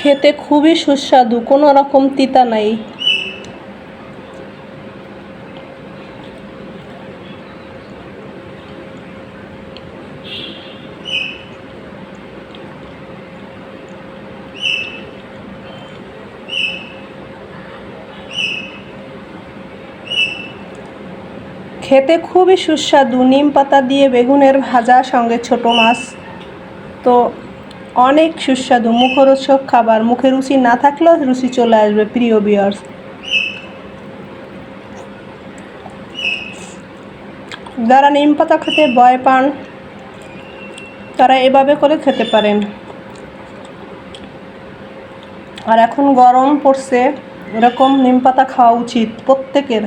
খেতে খুবই সুস্বাদু, কোনো রকম তিতা নাই। খেতে খুবই সুস্বাদু, নিম পাতা দিয়ে বেগুনের ভাজা, সঙ্গে ছোট মাছ। তো অনেক সুস্বাদু মুখরোচক খাবার। মুখে রুচি না থাকলেও রুচি চলে আসবে, প্রিয় বিয়ার্স যারা নিম পাতা খেতে ভয় পান, তারা এভাবে করে খেতে পারেন। আর এখন গরম পড়ছে, এরকম নিম পাতা খাওয়া উচিত প্রত্যেকের।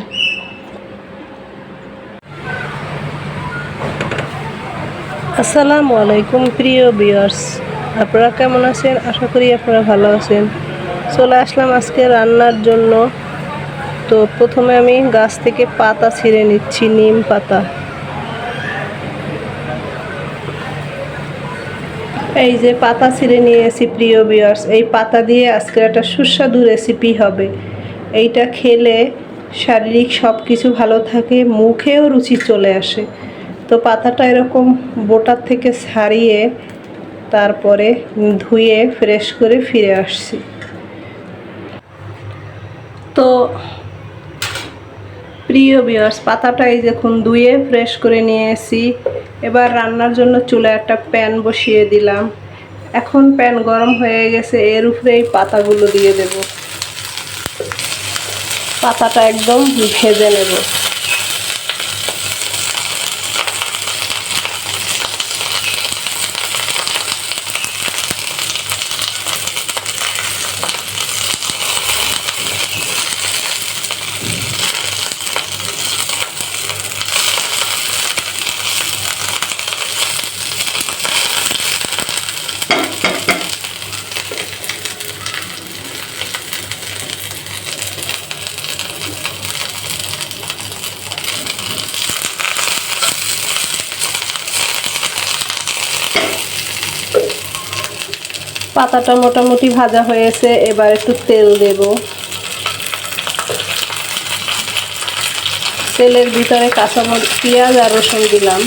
আসসালামু আলাইকুম, প্রিয় বিয়ার্স আপনারা কেমন আছেন? আশা করি আপনারা ভালো আছেন। চলে আসলাম আজকে রান্নার জন্য। তো প্রথমে আমি গাছ থেকে পাতা ছিঁড়ে নিচ্ছি, নিম পাতা। এই যে পাতা ছিঁড়ে নিয়েছি প্রিয় বিয়ার্স এই পাতা দিয়ে আজকে একটা সুস্বাদু রেসিপি হবে। এইটা খেলে শারীরিক সব কিছু ভালো থাকে, মুখেও রুচি চলে আসে। তো পাতাটা এরকম বোটার থেকে ছাড়িয়ে তারপরে ধুয়ে ফ্রেশ করে ফিরে আসছি। তো প্রিয় বিয়ার্স পাতাটা এই দেখুন ধুয়ে ফ্রেশ করে নিয়ে এসি এবার রান্নার জন্য চুলে একটা প্যান বসিয়ে দিলাম। এখন প্যান গরম হয়ে গেছে, এর উপরে এই পাতাগুলো দিয়ে দেব। পাতাটা একদম ভেজে নেব। পাতাটা মোটামুটি ভাজা হয়েছে, এবার একটু তেল দেব। তেলের ভিতরে কাঁচামরিচ, পেঁয়াজ আর রসুন দিলাম।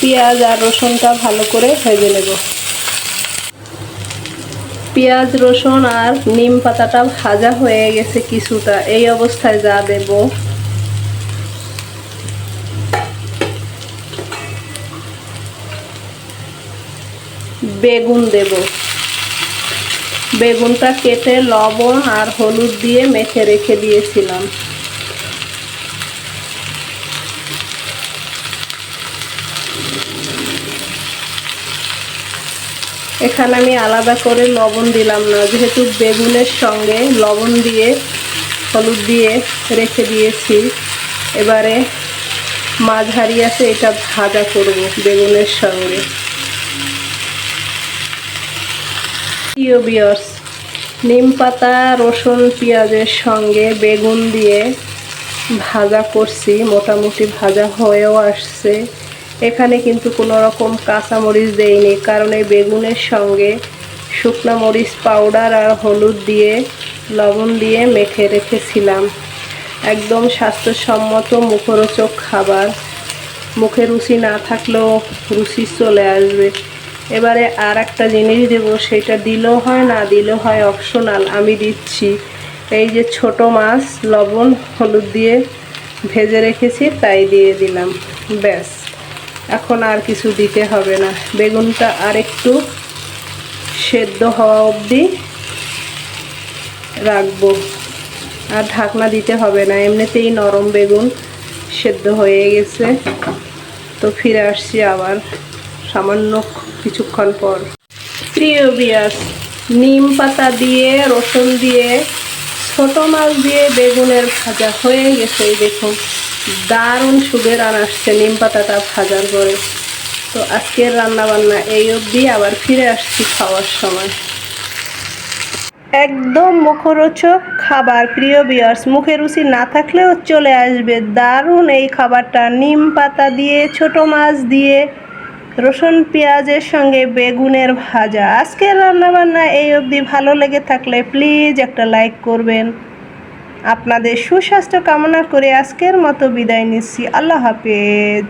পেঁয়াজ আর রসুনটা ভালো করে ভেজে নেব। পেঁয়াজ, রসুন আর নিম পাতাটা ভাজা হয়ে গেছে কিছুটা। এই অবস্থায় যা দেব। বেগুন দেব। বেগুনটা কেটে লবণ আর হলুদ দিয়ে মেখে রেখে দিয়েছিলাম। এখানে আমি আলাদা করে লবণ দিলাম না, যেহেতু বেগুনের সঙ্গে লবণ দিয়ে, হলুদ দিয়ে রেখে দিয়েছি। এবারে মাছ হারিয়েছে এটা ভাজা করব বেগুনের সঙ্গে। নিম পাতা, রসুন, পেঁয়াজের সঙ্গে বেগুন দিয়ে ভাজা করছি, মোটামুটি ভাজা হয়েও আসছে। এখানে কিন্তু কোনো রকম কাঁচামরিচ দেইনি কারণ এই বেগুনের সঙ্গে শুকনো মরিচ পাউডার আর হলুদ দিয়ে, লবণ দিয়ে মেখে রেখেছিলাম। একদম স্বাস্থ্যসম্মত মুখরোচক খাবার। মুখে রুচি না থাকলেও রুচি চলে আসবে। এবারে আর একটা জিনিস দেবো, সেটা দিলেও হয়, না দিলেও হয় অপশনাল আমি দিচ্ছি। এই যে ছোট মাছ, লবণ, হলুদ দিয়ে ভেজে রেখেছি, তাই দিয়ে দিলাম, ব্যাস। এখন আর কিছু দিতে হবে না। বেগুনটা আর একটু সেদ্ধ হওয়া অবধি রাখব। আর ঢাকনা দিতে হবে না। এমনিতেই নরম বেগুন সেদ্ধ হয়ে গেছে। তো ফিরে আসছি আবার সামান্য কিছুক্ষণ পর। প্রিয় বিয়াস নিম পাতা দিয়ে, রসুন দিয়ে, ছোট মাছ দিয়ে বেগুনের ভাজা হয়ে গেছে দেখুন। দারুণ সুবের আন আসছে নিম পাতাটা ভাজার পরে। তো আজকের রান্না বান্না এই অবধি, আবার ফিরে আসছি খাওয়ার সময়। একদম মুখরোচক খাবার, প্রিয় বিয়ার্স মুখে রুচি না থাকলেও চলে আসবে দারুণ এই খাবারটা। নিম পাতা দিয়ে, ছোট মাছ দিয়ে, রসুন পেঁয়াজের সঙ্গে বেগুনের ভাজা। আজকের রান্নাবান্না এই অবধি। ভালো লেগে থাকলে প্লিজ একটা লাইক করবেন। আপনাদের সুস্বাস্থ্য কামনা করে আজকের মতো বিদায় নিচ্ছি। আল্লাহ হাফেজ।